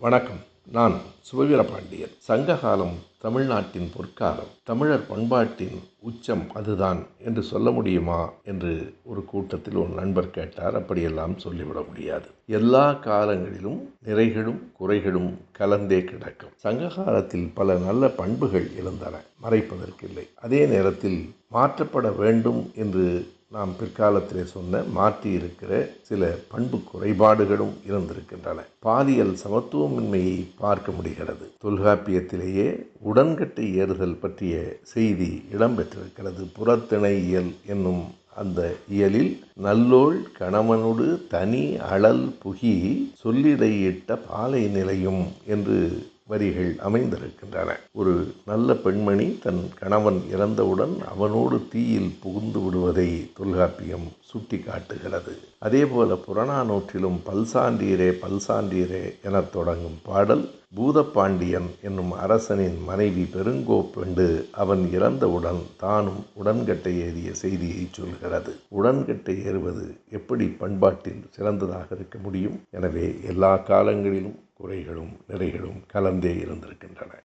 வணக்கம். நான் சுபவீர பாண்டியன் சங்ககாலம் தமிழ்நாட்டின் பொற்காலம். தமிழர் பண்பாட்டின் உச்சம் அதுதான். என்று சொல்ல முடியுமா? என்று ஒரு கூட்டத்தில் ஒரு நண்பர் கேட்டார். அப்படியெல்லாம் சொல்லிவிட முடியாது. எல்லா காலங்களிலும் நிறைகளும் குறைகளும் கலந்தே கிடக்கும். சங்ககாலத்தில் பல நல்ல பண்புகள் இருந்தன மறைப்பதற்கில்லை. அதே நேரத்தில் மாற்றப்பட வேண்டும் என்று நாம் பிற்காலத்திலே சொன்ன மாற்றி இருக்கிற சில பண்பு குறைபாடுகளும் இருந்திருக்கின்றன. பாலியல் சமத்துவமின்மையை பார்க்க முடிகிறது. தொல்காப்பியத்திலேயே உடன்கட்டை ஏறுதல் பற்றிய செய்தி இடம்பெற்றிருக்கிறது. புறத்திணை இயல் என்னும் அந்த இயலில் நல்லோள் கணவனோடு தனி அழல் புகி சொல்லிடையிட்ட பாலை நிலையும் என்று வரிகள் அமைந்திருக்கின்றன. ஒரு நல்ல பெண்மணி தன் கணவன் இறந்தவுடன் அவனோடு தீயில் புகுந்து விடுவதை தொல்காப்பியம் சுட்டி காட்டுகிறது அதேபோல புறநானூற்றிலும் பல்சாண்டீரே பல்சாண்டீரே எனத் தொடங்கும் பாடல் பூதப்பாண்டியன் என்னும் அரசனின் மனைவி பெருங்கோப்பெண்டு அவன் இறந்தவுடன் தானும் உடன்கட்டை ஏறிய செய்தியை சொல்கிறது. உடன்கட்டை ஏறுவது எப்படி பண்பாட்டில் சிறந்ததாக இருக்க முடியும்? எனவே எல்லா காலங்களிலும் குறைகளும் நிறைகளும் கலந்தே இருந்திருக்கின்றன.